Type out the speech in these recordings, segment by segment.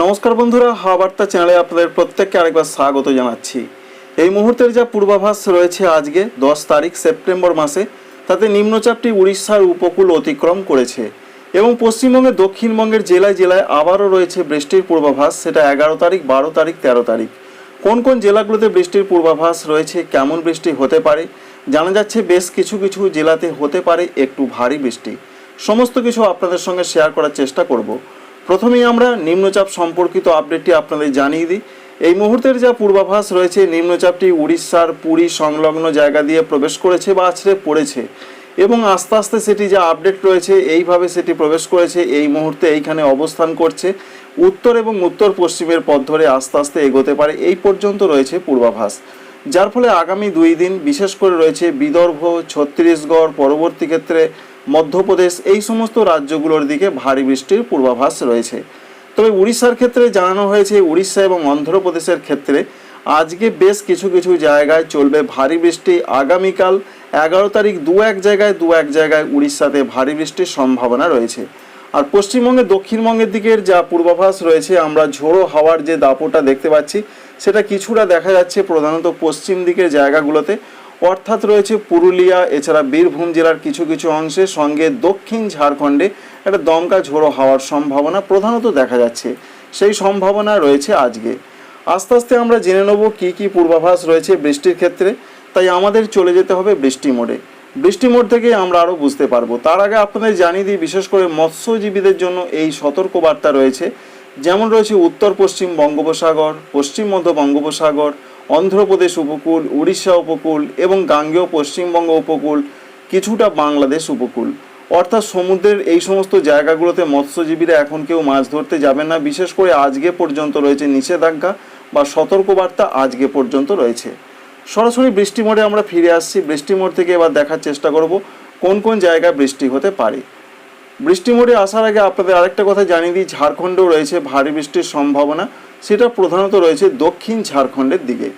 নমস্কার বন্ধুরা, হাওয়া বার্তা চ্যানেলে আপনাদের প্রত্যেককে আরেকবার স্বাগত জানাচ্ছি। এই মুহূর্তের যা পূর্বাভাস রয়েছে আজকে, দশ তারিখ সেপ্টেম্বর মাসে, তাতে নিম্নচাপটি উড়িষ্যার উপকূল অতিক্রম করেছে এবং পশ্চিমবঙ্গের দক্ষিণবঙ্গের জেলায় জেলায় আবারও রয়েছে বৃষ্টির পূর্বাভাস, সেটা এগারো তারিখ, বারো তারিখ, তেরো তারিখ। কোন কোন জেলাগুলোতে বৃষ্টির পূর্বাভাস রয়েছে, কেমন বৃষ্টি হতে পারে, জানা যাচ্ছে বেশ কিছু কিছু জেলাতে হতে পারে একটু ভারী বৃষ্টি। সমস্ত কিছু আপনাদের সঙ্গে শেয়ার করার চেষ্টা করব। প্রথমেই আমরা নিম্নচাপ সম্পর্কিত আপডেটটি আপনাদের জানিয়ে দিই। এই মুহূর্তের যা পূর্বাভাস রয়েছে, নিম্নচাপটি উড়িষ্যার পুরী সংলগ্ন জায়গা দিয়ে প্রবেশ করেছে বা আছড়ে পড়েছে এবং আস্তে আস্তে সেটি যা আপডেট রয়েছে, এইভাবে সেটি প্রবেশ করেছে, এই মুহূর্তে এইখানে অবস্থান করছে। উত্তর এবং উত্তর পশ্চিমের পথ ধরে আস্তে আস্তে এগোতে পারে, এই পর্যন্ত রয়েছে পূর্বাভাস। যার ফলে আগামী দুই দিন বিশেষ করে রয়েছে বিদর্ভ, ছত্তিশগড়, পরবর্তী ক্ষেত্রে মধ্যপ্রদেশ, এই সমস্ত রাজ্যগুলোর দিকে ভারী বৃষ্টির পূর্বাভাস রয়েছে। তবে উড়িষ্যার ক্ষেত্রে জানানো হয়েছে, উড়িষ্যা এবং অন্ধ্রপ্রদেশের ক্ষেত্রে আজকে বেশ কিছু কিছু জায়গায় চলবে ভারী বৃষ্টি। আগামীকাল এগারো তারিখ দু এক জায়গায়, দু এক জায়গায় উড়িষ্যাতে ভারী বৃষ্টির সম্ভাবনা রয়েছে। আর পশ্চিমবঙ্গে, দক্ষিণবঙ্গের দিকের যা পূর্বাভাস রয়েছে, আমরা ঝোড়ো হাওয়ার যে দাপটা দেখতে পাচ্ছি, সেটা কিছুটা দেখা যাচ্ছে প্রধানত পশ্চিম দিকের জায়গাগুলোতে। অর্থাৎ রয়েছে পুরুলিয়া, এছাড়া বীরভূম জেলার কিছু কিছু অংশে, সঙ্গে দক্ষিণ ঝাড়খণ্ডে একটা দমকা ঝোড়ো হওয়ার সম্ভাবনা প্রধানত দেখা যাচ্ছে। সেই সম্ভাবনা রয়েছে আজকে। আস্তে আস্তে আমরা জেনে নেব কী কী পূর্বাভাস রয়েছে বৃষ্টির ক্ষেত্রে। তাই আমাদের চলে যেতে হবে বৃষ্টি মোডে। বৃষ্টি মোড থেকে আমরা আরও বুঝতে পারব। তার আগে আপনাদের জানিয়ে দিই, বিশেষ করে মৎস্যজীবীদের জন্য এই সতর্কবার্তা রয়েছে। যেমন রয়েছে উত্তর পশ্চিম বঙ্গোপসাগর, পশ্চিম মধ্য বঙ্গোপসাগর অন্ধ্রপ্রদেশ উপকূল, উড়িষ্যা উপকূল এবং গাঙ্গেয় পশ্চিমবঙ্গ উপকূল, কিছুটা বাংলাদেশ উপকূল। অর্থাৎ সমুদ্রের এই সমস্ত জায়গাগুলোতে মৎস্যজীবীরা এখন কেউ মাছ ধরতে যাবেন না। বিশেষ করে আজকে পর্যন্ত রয়েছে নিষেধাজ্ঞা বা সতর্কবার্তা আজকে পর্যন্ত রয়েছে। সরাসরি বৃষ্টি মোড়ে আমরা ফিরে আসছি। বৃষ্টি মোড় থেকে এবার দেখার চেষ্টা করব কোন কোন জায়গায় বৃষ্টি হতে পারে। বৃষ্টি মোড়ে আসার আগে আপনাদের আরেকটা কথা জানিয়ে দিই, ঝাড়খণ্ডেও রয়েছে ভারী বৃষ্টির সম্ভাবনা। সেটা প্রধানত রয়েছে দক্ষিণ ঝাড়খণ্ডের দিকে।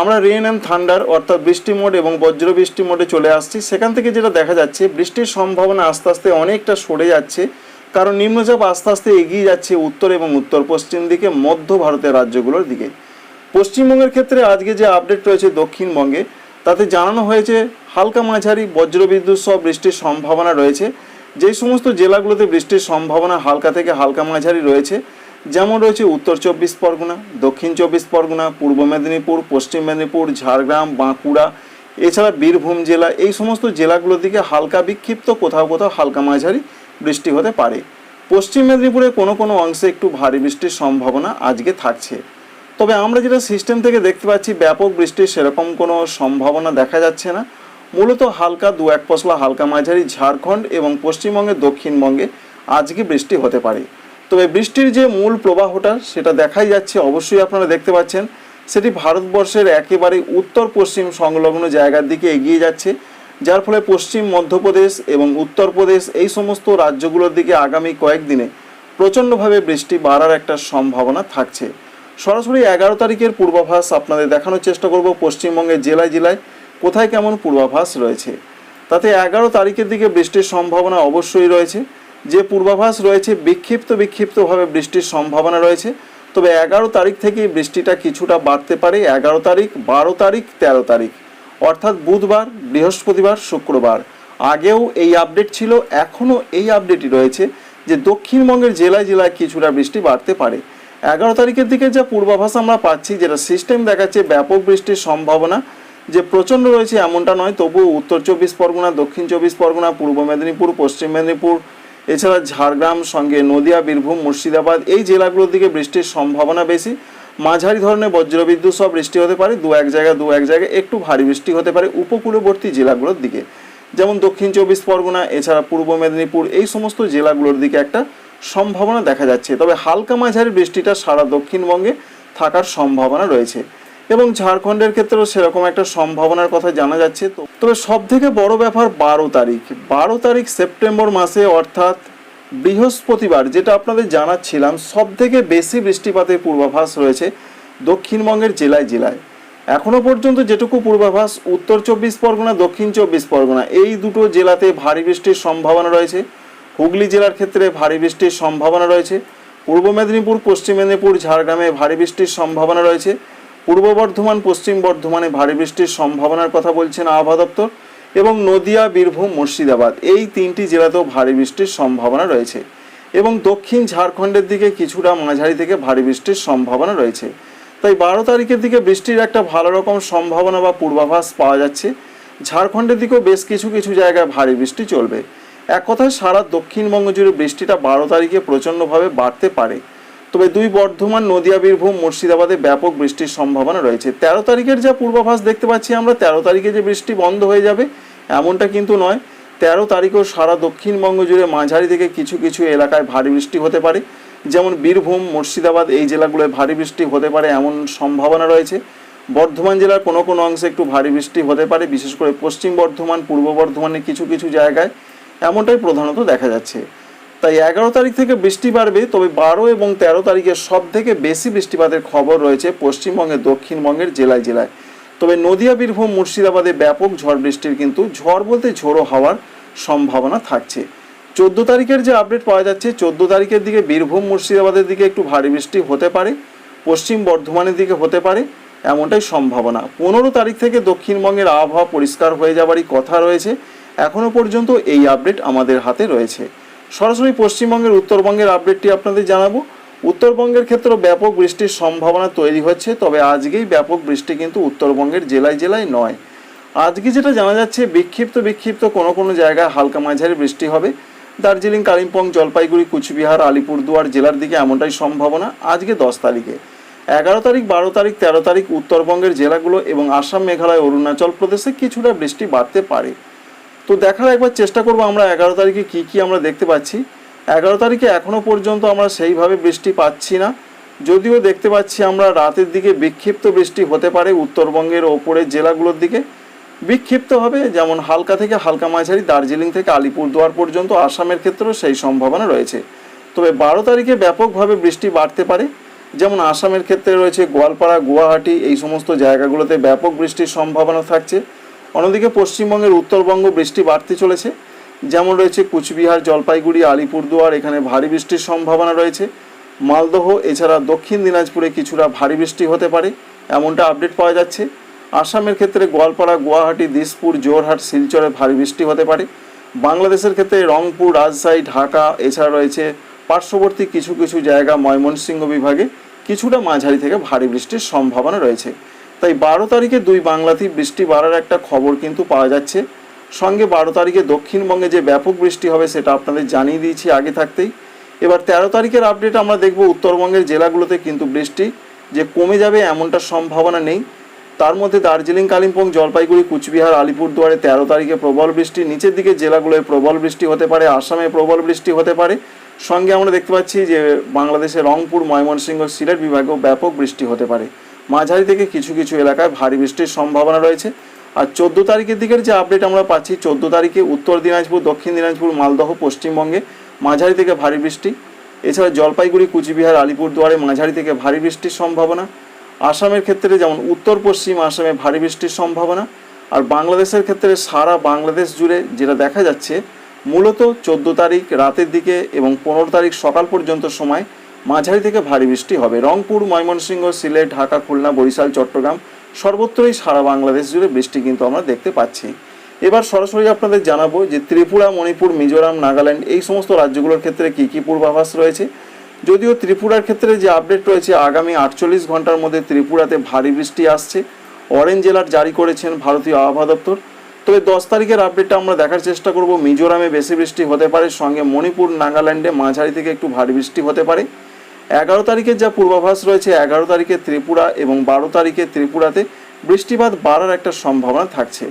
আমরা রেন অ্যান্ড থান্ডার অর্থাৎ বৃষ্টি মোড এবং বজ্র বৃষ্টি মোডে চলে আসছি। সেখান থেকে যেটা দেখা যাচ্ছে, বৃষ্টির সম্ভাবনা আস্তে আস্তে অনেকটা সরে যাচ্ছে। কারণ নিম্নচাপ আস্তে আস্তে এগিয়ে যাচ্ছে উত্তর এবং উত্তর পশ্চিম দিকে, মধ্য ভারতের রাজ্যগুলোর দিকে। পশ্চিমবঙ্গের ক্ষেত্রে আজকে যে আপডেট রয়েছে দক্ষিণবঙ্গে, তাতে জানানো হয়েছে, হালকা মাঝারি বজ্রবিদ্যুৎ সহ বৃষ্টির সম্ভাবনা রয়েছে। যেই সমস্ত জেলাগুলোতে বৃষ্টির সম্ভাবনা হালকা থেকে হালকা মাঝারি রয়েছে যেমন রয়েছে উত্তর চব্বিশ পরগনা, দক্ষিণ চব্বিশ পরগনা, পূর্ব মেদিনীপুর, পশ্চিম মেদিনীপুর, ঝাড়গ্রাম, বাঁকুড়া, এছাড়া বীরভূম জেলা, এই সমস্ত জেলাগুলোর দিকে হালকা বিক্ষিপ্ত, কোথাও কোথাও হালকা মাঝারি বৃষ্টি হতে পারে। পশ্চিম মেদিনীপুরে কোনো কোনো অংশে একটু ভারী বৃষ্টির সম্ভাবনা আজকে থাকছে। তবে আমরা যেটা সিস্টেম থেকে দেখতে পাচ্ছি, ব্যাপক বৃষ্টির সেরকম কোনো সম্ভাবনা দেখা যাচ্ছে না। মূলত হালকা দু এক পশলা হালকা মাঝারি ঝাড়খণ্ড এবং পশ্চিমবঙ্গের দক্ষিণবঙ্গে আজকে বৃষ্টি হতে পারে। তবে বৃষ্টির যে মূল প্রবাহটা সেটা দেখাই যাচ্ছে, অবশ্যই আপনারা দেখতে পাচ্ছেন। সেটি ভারতবর্ষের একেবারে উত্তর পশ্চিম সংলগ্ন জায়গার দিকে এগিয়ে যাচ্ছে, যার ফলে পশ্চিম মধ্যপ্রদেশ এবং উত্তরপ্রদেশ এই সমস্ত রাজ্যগুলোর দিকে আগামী কয়েকদিনে প্রচণ্ডভাবে বৃষ্টি বাড়ার একটা সম্ভাবনা থাকছে। সরাসরি এগারো তারিখের পূর্বাভাস আপনাদের দেখানোর চেষ্টা করব পশ্চিমবঙ্গের জেলায় জেলায়, কোথায় কেমন পূর্বাভাস রয়েছে। তাতে এগারো তারিখের দিকে বৃষ্টির সম্ভাবনা অবশ্যই রয়েছে। যে পূর্বাভাস রয়েছে, বিক্ষিপ্ত বিক্ষিপ্তভাবে বৃষ্টির সম্ভাবনা রয়েছে। তবে এগারো তারিখ থেকে বৃষ্টিটা কিছুটা বাড়তে পারে। এগারো তারিখ, বারো তারিখ, তেরো তারিখ। অর্থাৎ বুধবার, বৃহস্পতিবার, শুক্রবার। আগেও এই আপডেট ছিল, এখনও এই আপডেটই রয়েছে যে দক্ষিণবঙ্গের জেলায় জেলায় কিছুটা বৃষ্টি বাড়তে পারে। এগারো তারিখের দিকে যা পূর্বাভাস আমরা পাচ্ছি, যেটা সিস্টেম দেখাচ্ছে ব্যাপক বৃষ্টির সম্ভাবনা। যে প্রচণ্ড রয়েছে এমনটা নয়, তবুও উত্তর চব্বিশ পরগনা, দক্ষিণ চব্বিশ পরগনা, পূর্ব মেদিনীপুর, পশ্চিম মেদিনীপুর এছাড়া ঝাড়গ্রাম, সঙ্গে নদিয়া, বীরভূম, মুর্শিদাবাদ এই জেলাগুলোর দিকে বৃষ্টির সম্ভাবনা বেশি। মাঝারি ধরনের বজ্রবিদ্যুৎ সব বৃষ্টি হতে পারে, দু এক জায়গায় দু এক জায়গায় একটু ভারী বৃষ্টি হতে পারে উপকূলবর্তী জেলাগুলোর দিকে। যেমন দক্ষিণ চব্বিশ পরগনা, এছাড়া পূর্ব মেদিনীপুর, এই সমস্ত জেলাগুলোর দিকে একটা সম্ভাবনা দেখা যাচ্ছে। তবে হালকা মাঝারি বৃষ্টিটা সারা দক্ষিণবঙ্গে থাকার সম্ভাবনা রয়েছে। এবং ঝাড়খণ্ডের ক্ষেত্রেও সেরকম একটা সম্ভাবনার কথা জানা যাচ্ছে। তো তবে সব থেকে বড় ব্যাপার বারো তারিখ। বারো তারিখ সেপ্টেম্বর মাসে অর্থাৎ বৃহস্পতিবার, যেটা আপনাদের জানাচ্ছিলাম সব থেকে বেশি বৃষ্টিপাতের পূর্বাভাস রয়েছে দক্ষিণবঙ্গের জেলায় জেলায়। এখনও পর্যন্ত যেটুকু পূর্বাভাস, উত্তর চব্বিশ পরগনা, দক্ষিণ চব্বিশ পরগনা, এই দুটো জেলাতে ভারী বৃষ্টির সম্ভাবনা রয়েছে। হুগলি জেলার ক্ষেত্রে ভারী বৃষ্টির সম্ভাবনা রয়েছে। পূর্ব মেদিনীপুর, পশ্চিম মেদিনীপুর, ঝাড়গ্রামে ভারী বৃষ্টির সম্ভাবনা রয়েছে। পূর্ব বর্ধমান, পশ্চিম বর্ধমানে ভারী বৃষ্টির সম্ভাবনার কথা বলছেন আবহাওয়া দপ্তর এবং নদিয়া, বীরভূম, মুর্শিদাবাদ এই তিনটি জেলাতেও ভারী বৃষ্টির সম্ভাবনা রয়েছে এবং দক্ষিণ ঝাড়খণ্ডের দিকে কিছুটা মাঝারি থেকে ভারী বৃষ্টির সম্ভাবনা রয়েছে। তাই বারো তারিখের দিকে বৃষ্টির একটা ভালো রকম সম্ভাবনা বা পূর্বাভাস পাওয়া যাচ্ছে। ঝাড়খণ্ডের দিকেও বেশ কিছু কিছু জায়গায় ভারী বৃষ্টি চলবে। এক কথায় সারা দক্ষিণবঙ্গ জুড়ে বৃষ্টিটা বারো তারিখে প্রচণ্ডভাবে বাড়তে পারে। তবে দুই বর্ধমান, নদিয়া, বীরভূম, মুর্শিদাবাদে ব্যাপক বৃষ্টির সম্ভাবনা রয়েছে। তেরো তারিখের যা পূর্বাভাস দেখতে পাচ্ছি আমরা, তেরো তারিখে যে বৃষ্টি বন্ধ হয়ে যাবে, এমনটা কিন্তু নয়। তেরো তারিখেও সারা দক্ষিণবঙ্গ জুড়ে মাঝারি থেকে কিছু কিছু এলাকায় ভারী বৃষ্টি হতে পারে। যেমন বীরভূম, মুর্শিদাবাদ, এই জেলাগুলোয় ভারী বৃষ্টি হতে পারে এমন সম্ভাবনা রয়েছে। বর্ধমান জেলার কোনো কোনো অংশে একটু ভারী বৃষ্টি হতে পারে, বিশেষ করে পশ্চিম বর্ধমান, পূর্ব বর্ধমানের কিছু কিছু জায়গায়। এমনটাই প্রধানত দেখা যাচ্ছে। তাই এগারো তারিখ থেকে বৃষ্টি বাড়বে, তবে বারো এবং তেরো তারিখে সব থেকে বেশি বৃষ্টিপাতের খবর রয়েছে পশ্চিমবঙ্গের, দক্ষিণবঙ্গের জেলায় জেলায়। তবে নদিয়া, বীরভূম, মুর্শিদাবাদে ব্যাপক ঝড় বৃষ্টির কিন্তু ঝড় বলতে ঝোড়ো হওয়ার সম্ভাবনা থাকছে। চোদ্দ তারিখের যে আপডেট পাওয়া যাচ্ছে, চোদ্দ তারিখের দিকে বীরভূম, মুর্শিদাবাদের দিকে একটু ভারী বৃষ্টি হতে পারে, পশ্চিম বর্ধমানের দিকে হতে পারে, এমনটাই সম্ভাবনা। পনেরো তারিখ থেকে দক্ষিণবঙ্গের আবহাওয়া পরিষ্কার হয়ে যাবারই কথা রয়েছে। এখনও পর্যন্ত এই আপডেট আমাদের হাতে রয়েছে। সরাসরি পশ্চিমবঙ্গের উত্তরবঙ্গের আপডেটটি আপনাদের জানাব। উত্তরবঙ্গের ক্ষেত্রে ব্যাপক বৃষ্টির সম্ভাবনা তৈরি হচ্ছে, তবে আজকেই ব্যাপক বৃষ্টি কিন্তু উত্তরবঙ্গের জেলায় জেলায় নয়। আজকে যেটা জানা যাচ্ছে, বিক্ষিপ্ত বিক্ষিপ্ত কোনো কোনো জায়গায় হালকা মাঝারি বৃষ্টি হবে। দার্জিলিং, কালিম্পং, জলপাইগুড়ি, কুচবিহার, আলিপুরদুয়ার জেলার দিকে এমনটাই সম্ভাবনা আজকে দশ তারিখে। এগারো তারিখ, বারো তারিখ, তেরো তারিখ উত্তরবঙ্গের জেলাগুলো এবং আসাম, মেঘালয়, অরুণাচল প্রদেশে কিছুটা বৃষ্টি বাড়তে পারে। তো দেখার একবার চেষ্টা করব আমরা এগারো তারিখে কি কি আমরা দেখতে পাচ্ছি। এগারো তারিখে এখনও পর্যন্ত আমরা সেইভাবে বৃষ্টি পাচ্ছি না। যদিও দেখতে পাচ্ছি আমরা রাতের দিকে বিক্ষিপ্ত বৃষ্টি হতে পারে উত্তরবঙ্গের ওপরের জেলাগুলোর দিকে। বিক্ষিপ্ত হবে, যেমন হালকা থেকে হালকা মাঝারি, দার্জিলিং থেকে আলিপুরদুয়ার পর্যন্ত, আসামের ক্ষেত্রেও সেই সম্ভাবনা রয়েছে। তবে বারো তারিখে ব্যাপকভাবে বৃষ্টি বাড়তে পারে। যেমন আসামের ক্ষেত্রে রয়েছে গোয়ালপাড়া, গুয়াহাটি, এই সমস্ত জায়গাগুলোতে ব্যাপক বৃষ্টির সম্ভাবনা থাকছে। অন্যদিকে পশ্চিমবঙ্গের উত্তরবঙ্গ বৃষ্টি বাড়তে চলেছে। যেমন রয়েছে কুচবিহার, জলপাইগুড়ি, আলিপুরদুয়ার, এখানে ভারী বৃষ্টির সম্ভাবনা রয়েছে। মালদহ, এছাড়া দক্ষিণ দিনাজপুরে কিছুটা ভারী বৃষ্টি হতে পারে, এমনটা আপডেট পাওয়া যাচ্ছে। আসামের ক্ষেত্রে গোয়ালপাড়া, গুয়াহাটি, দিসপুর জোরহাট শিলচরে ভারী বৃষ্টি হতে পারে। বাংলাদেশের ক্ষেত্রে রংপুর, রাজশাহী, ঢাকা, এছাড়া রয়েছে পার্শ্ববর্তী কিছু কিছু জায়গা ময়মনসিংহ বিভাগে কিছুটা মাঝারি থেকে ভারী বৃষ্টির সম্ভাবনা রয়েছে। তাই বারো তারিখে দুই বাংলাতেই বৃষ্টি বাড়ার একটা খবর কিন্তু পাওয়া যাচ্ছে। সঙ্গে বারো তারিখে দক্ষিণবঙ্গে যে ব্যাপক বৃষ্টি হবে সেটা আপনাদের জানিয়ে দিয়েছি আগে থাকতেই। এবার তেরো তারিখের আপডেট আমরা দেখব উত্তরবঙ্গের জেলাগুলোতে কিন্তু বৃষ্টি যে কমে যাবে এমনটা সম্ভাবনা নেই। তার মধ্যে দার্জিলিং, কালিম্পং, জলপাইগুড়ি, কুচবিহার, আলিপুরদুয়ারে তেরো তারিখে প্রবল বৃষ্টি, নিচের দিকে জেলাগুলোয় প্রবল বৃষ্টি হতে পারে, আসামে প্রবল বৃষ্টি হতে পারে। সঙ্গে আমরা দেখতে পাচ্ছি যে বাংলাদেশের রংপুর, ময়মনসিংহ, সিলেট বিভাগেও ব্যাপক বৃষ্টি হতে পারে। মাঝারি থেকে কিছু কিছু এলাকায় ভারী বৃষ্টির সম্ভাবনা রয়েছে। আর চোদ্দ তারিখের দিকের যে আপডেট আমরা পাচ্ছি, চোদ্দ তারিখে উত্তর দিনাজপুর, দক্ষিণ দিনাজপুর, মালদহ, পশ্চিমবঙ্গে মাঝারি থেকে ভারী বৃষ্টি। এছাড়া জলপাইগুড়ি, কুচবিহার, আলিপুরদুয়ারে মাঝারি থেকে ভারী বৃষ্টির সম্ভাবনা। আসামের ক্ষেত্রে যেমন উত্তর পশ্চিম আসামে ভারী বৃষ্টির সম্ভাবনা। আর বাংলাদেশের ক্ষেত্রে সারা বাংলাদেশ জুড়ে যেটা দেখা যাচ্ছে, মূলত চোদ্দ তারিখ রাতের দিকে এবং পনেরো তারিখ সকাল পর্যন্ত সময় মাঝারি থেকে ভারী বৃষ্টি হবে। রংপুর, ময়মনসিংহ, সিলেট, ঢাকা, খুলনা, বরিশাল, চট্টগ্রাম সর্বত্রই সারা বাংলাদেশ জুড়ে বৃষ্টি কিন্তু আমরা দেখতে পাচ্ছি। এবার সরাসরি আপনাদের জানাব যে ত্রিপুরা, মণিপুর, মিজোরাম, নাগাল্যান্ড এই সমস্ত রাজ্যগুলোর ক্ষেত্রে কী কী পূর্বাভাস রয়েছে। যদিও ত্রিপুরার ক্ষেত্রে যে আপডেট রয়েছে, আগামী আটচল্লিশ ঘণ্টার মধ্যে ত্রিপুরাতে ভারী বৃষ্টি আসছে। অরেঞ্জ জেলার জারি করেছেন ভারতীয় আবহাওয়া দপ্তর। তবে দশ তারিখের আপডেটটা আমরা দেখার চেষ্টা করব। মিজোরামে বেশি বৃষ্টি হতে পারে, সঙ্গে মণিপুর, নাগাল্যান্ডে মাঝারি থেকে একটু ভারী বৃষ্টি হতে পারে। এগারো তারিখের যা পূর্বাভাস রয়েছে, এগারো তারিখে ত্রিপুরা এবং বারো তারিখে ত্রিপুরাতে বৃষ্টিপাত বাড়ার একটা সম্ভাবনা থাকছে।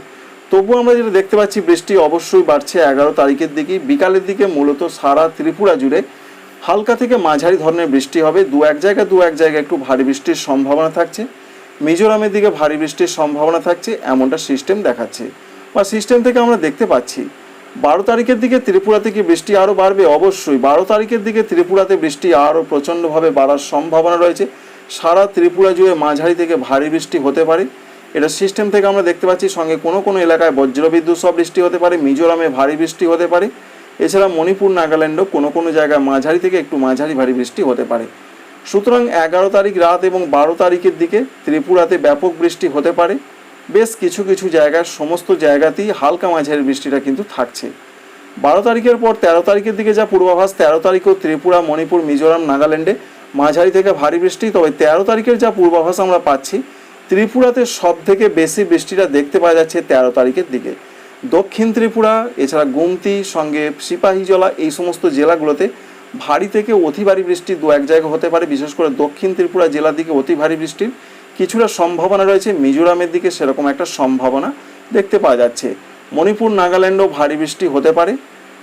তবুও আমরা যেটা দেখতে পাচ্ছি, বৃষ্টি অবশ্যই বাড়ছে এগারো তারিখের দিকে বিকালের দিকে মূলত সারা ত্রিপুরা জুড়ে হালকা থেকে মাঝারি ধরনের বৃষ্টি হবে। দু এক জায়গায় দু এক জায়গায় একটু ভারী বৃষ্টির সম্ভাবনা থাকছে। মিজোরামের দিকে ভারী বৃষ্টির সম্ভাবনা থাকছে, এমনটা সিস্টেম দেখাচ্ছে। বা সিস্টেম থেকে আমরা দেখতে পাচ্ছি বারো তারিখের দিকে ত্রিপুরাতে কি বৃষ্টি আরও বাড়বে? অবশ্যই। বারো তারিখের দিকে ত্রিপুরাতে বৃষ্টি আরও প্রচণ্ডভাবে বাড়ার সম্ভাবনা রয়েছে। সারা ত্রিপুরা জুড়ে মাঝারি থেকে ভারী বৃষ্টি হতে পারে। এটা সিস্টেম থেকে আমরা দেখতে পাচ্ছি, সঙ্গে কোনো কোনো এলাকায় বজ্রবিদ্যুৎ সব বৃষ্টি হতে পারে, মিজোরামে ভারী বৃষ্টি হতে পারে। এছাড়া মণিপুর, নাগাল্যান্ডও কোনো কোনো জায়গায় মাঝারি থেকে একটু মাঝারি ভারী বৃষ্টি হতে পারে। সুতরাং এগারো তারিখ রাত এবং বারো তারিখের দিকে ত্রিপুরাতে ব্যাপক বৃষ্টি হতে পারে। বেশ কিছু কিছু জায়গায় সমস্ত জায়গাতেই হালকা মাঝারি বৃষ্টিটা কিন্তু থাকছে। বারো তারিখের পর তেরো তারিখের দিকে যা পূর্বাভাস, তেরো তারিখও ত্রিপুরা, মণিপুর, মিজোরাম, নাগাল্যান্ডে মাঝারি থেকে ভারী বৃষ্টি। তবে তেরো তারিখের যা পূর্বাভাস আমরা পাচ্ছি, ত্রিপুরাতে সব থেকে বেশি বৃষ্টিটা দেখতে পাওয়া যাচ্ছে তেরো তারিখের দিকে। দক্ষিণ ত্রিপুরা, এছাড়া গুমতি, সঙ্গে সিপাহীজলা এই সমস্ত জেলাগুলোতে ভারী থেকে অতি ভারী বৃষ্টি দু এক জায়গা হতে পারে। বিশেষ করে দক্ষিণ ত্রিপুরা জেলার দিকে অতি ভারী বৃষ্টির কিছুটা সম্ভাবনা রয়েছে। মিজোরামের দিকে সেরকম একটা সম্ভাবনা দেখতে পাওয়া যাচ্ছে। মণিপুর, নাগাল্যান্ডও ভারী বৃষ্টি হতে পারে।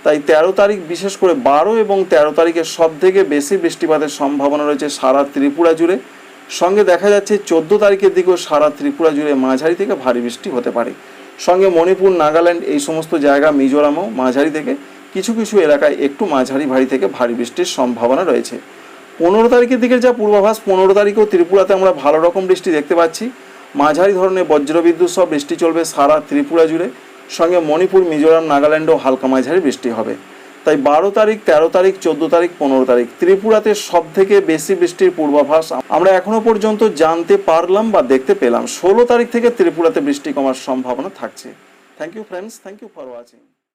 তাই তেরো তারিখ বিশেষ করে বারো এবং তেরো তারিখে সব থেকে বেশি বৃষ্টিপাতের সম্ভাবনা রয়েছে সারা ত্রিপুরা জুড়ে। সঙ্গে দেখা যাচ্ছে চোদ্দ তারিখের দিকেও সারা ত্রিপুরা জুড়ে মাঝারি থেকে ভারী বৃষ্টি হতে পারে। সঙ্গে মণিপুর, নাগাল্যান্ড এই সমস্ত জায়গা, মিজোরামও মাঝারি থেকে কিছু কিছু এলাকায় একটু মাঝারি ভারী থেকে ভারী বৃষ্টির সম্ভাবনা রয়েছে। পনেরো তারিখের দিকে যা পূর্বাভাস, পনেরো তারিখেও ত্রিপুরাতে আমরা ভালো রকম বৃষ্টি দেখতে পাচ্ছি। মাঝারি ধরনের বজ্রবিদ্যুৎ সব বৃষ্টি চলবে সারা ত্রিপুরা জুড়ে। সঙ্গে মণিপুর, মিজোরাম, নাগাল্যান্ডেও হালকা মাঝারি বৃষ্টি হবে। তাই বারো তারিখ, তেরো তারিখ, চোদ্দ তারিখ, পনেরো তারিখ ত্রিপুরাতে সব থেকে বেশি বৃষ্টির পূর্বাভাস আমরা এখনও পর্যন্ত জানতে পারলাম বা দেখতে পেলাম। ষোলো তারিখ থেকে ত্রিপুরাতে বৃষ্টি কমার সম্ভাবনা থাকছে। Thank you friends thank you for watching